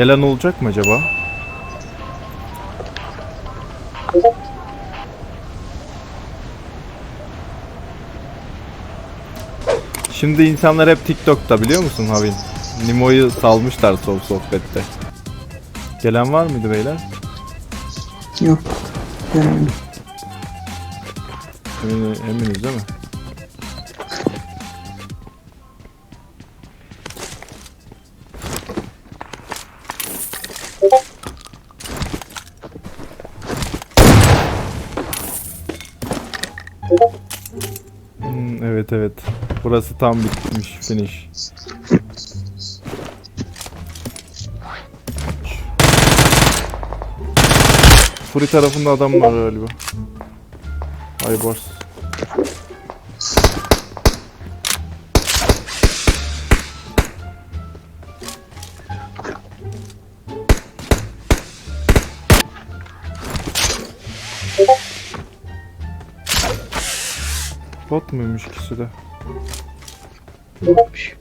Gelen olacak mı acaba? Şimdi insanlar hep TikTok'ta biliyor musun Havin? Nimo'yu salmışlar sohbette. Gelen var mıydı beyler? Yok. Yani Emin, eminiz değil mi? Hmm, evet evet. Burası tam bitmiş finish. Furi tarafında adam var galiba. Aybars. Bot muymuş ikisi de? yokmuş.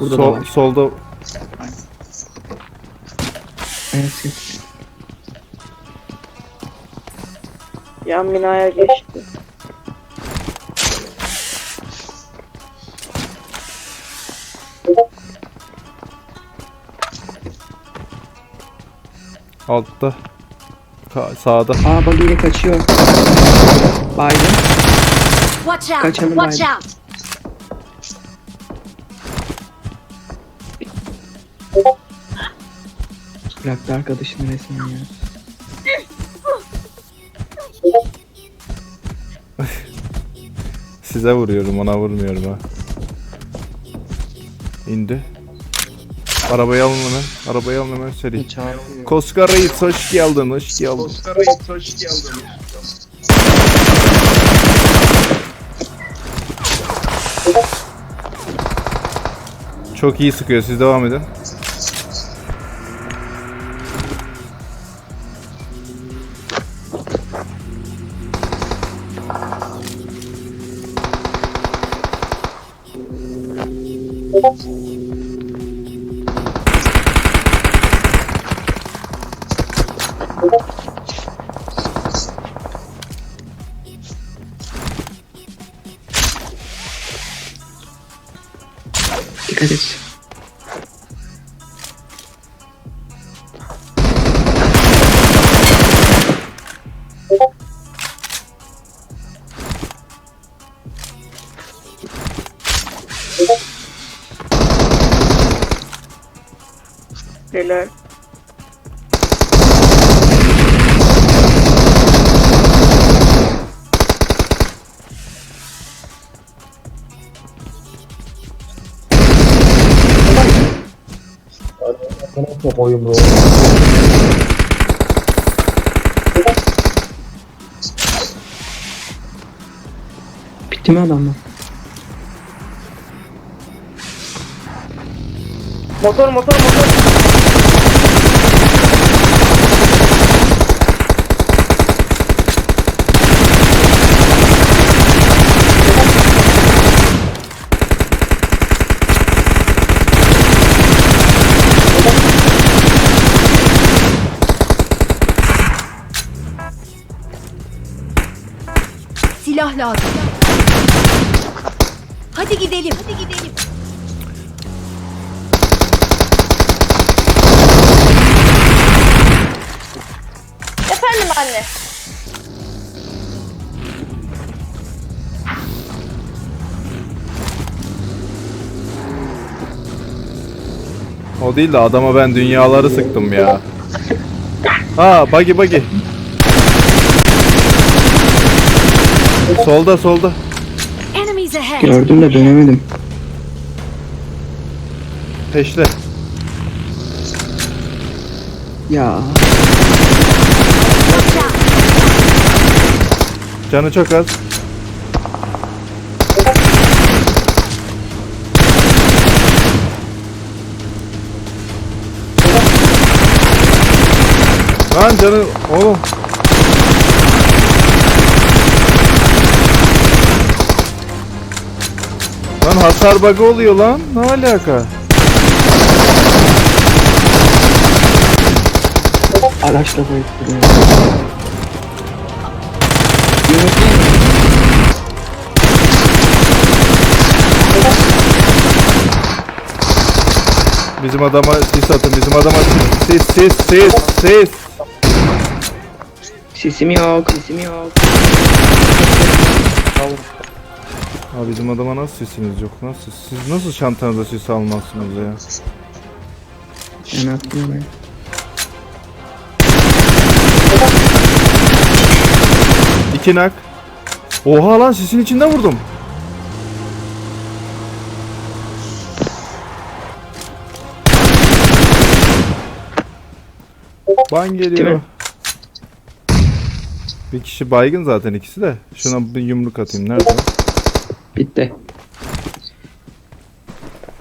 Burada da Sol, var. solda evet. Yan binaya geçti. Altta. Ka- sağda. Aa yine kaçıyor. Biden. Watch out! Kaçanı Watch out! Bıraktı arkadaşını resmen ya. Size vuruyorum ona vurmuyorum ha. İndi. Arabayı alın hemen. Arabayı alın hemen seri. Çağırıyor. Koska Reis hoş geldin hoş geldin. Çok iyi sıkıyor siz devam edin. Dikkat et. Helal. Bitti mi adamlar? Motor motor motor. Silah lazım. Hadi gidelim. Hadi gidelim. Efendim anne. O değil de adama ben dünyaları sıktım ya. Ha buggy buggy. Solda solda. Enemies ahead. Gördüm de dönemedim. Peşle. Ya! Canı çok az. Lan canı oğlum. Lan hasar bug'ı oluyor lan. Ne alaka? Araçla bayıttırıyor. Bizim adama sis atın. Bizim adama sis sis sis sis. Sesim yok, sesim yok. Abi bizim adama nasıl sesiniz yok? Nasıl? Siz nasıl çantanıza sis almazsınız ya? Ben. İki nak. Oha lan sisin içinde vurdum. Ban geliyor. Bir kişi baygın zaten ikisi de. Şuna bir yumruk atayım. Nerede? O? Bitti.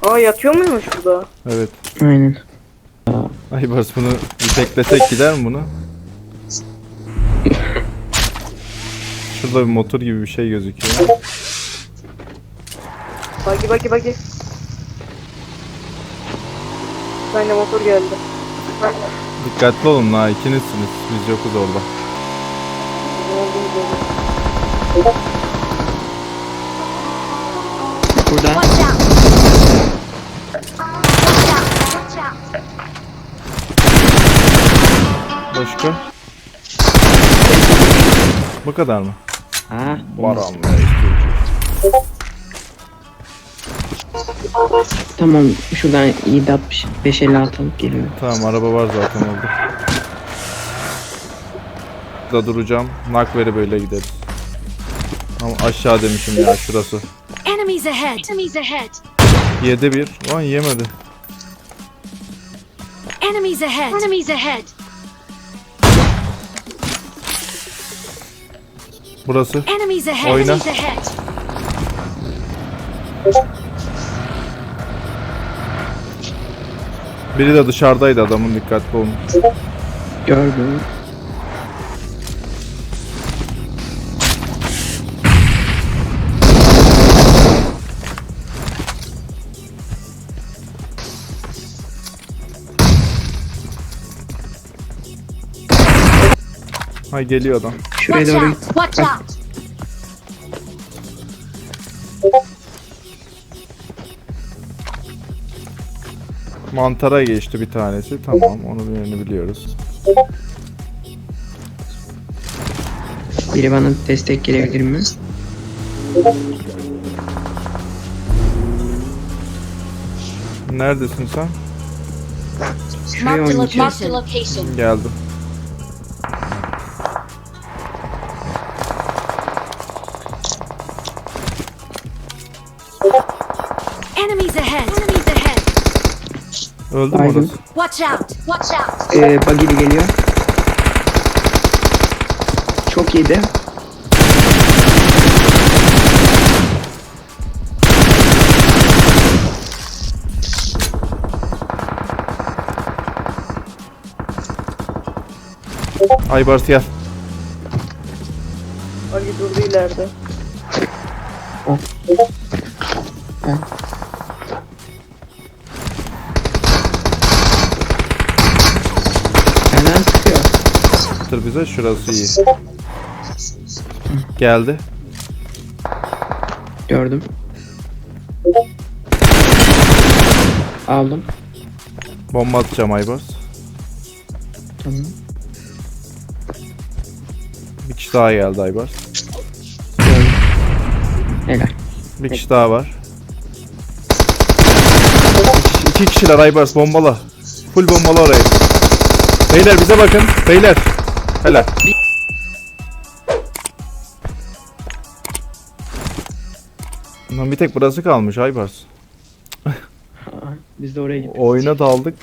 Aa yatıyor muymuş burada? Evet. Aynen. Ay Bars bunu bir teklesek gider mi bunu? Şurada bir motor gibi bir şey gözüküyor. Bagi bagi bagi. Ben de motor geldi. Dikkatli olun la ikinizsiniz. Biz yokuz orada. Burada. Başka? Bu kadar mı? Ha. Baran Tamam şuradan 760 556 alıp geliyorum. Tamam araba var zaten orada. Da duracağım. Nakveri böyle gideriz. Ama aşağı demişim ya şurası. Enemies ahead. Enemies ahead. Yedi bir. Lan yemedi. Enemies ahead. Enemies ahead. Burası. Enemies ahead. Oyna. Enemies ahead. Biri de dışarıdaydı adamın dikkatli olun. Gördüm. Ha geliyor adam. Şuraya Watch doğru out. Watch out. Mantara geçti bir tanesi. Tamam onun yerini biliyoruz. biri bana destek gelebilir mi? Neredesin sen? Şuraya Marked a oynayacağım. location. Marked a location. Geldim. Enemies ahead. Enemies ahead. Öldü mü orası? Watch out. Watch out. Ee, buggy geliyor. Çok yedi. Aybars gel. Bagi durdu ileride. Dur bize şurası iyi. Geldi. Gördüm. Aldım. Bomba atacağım Aybars. Tamam. Bir kişi daha geldi Aybars. Helal. Bir kişi daha var. İki, iki kişiler Aybars bombala. Full bombala orayı. Beyler bize bakın. Beyler. Helal. Lan bir tek burası kalmış Aybars. Biz de oraya gittik. Oyuna daldık.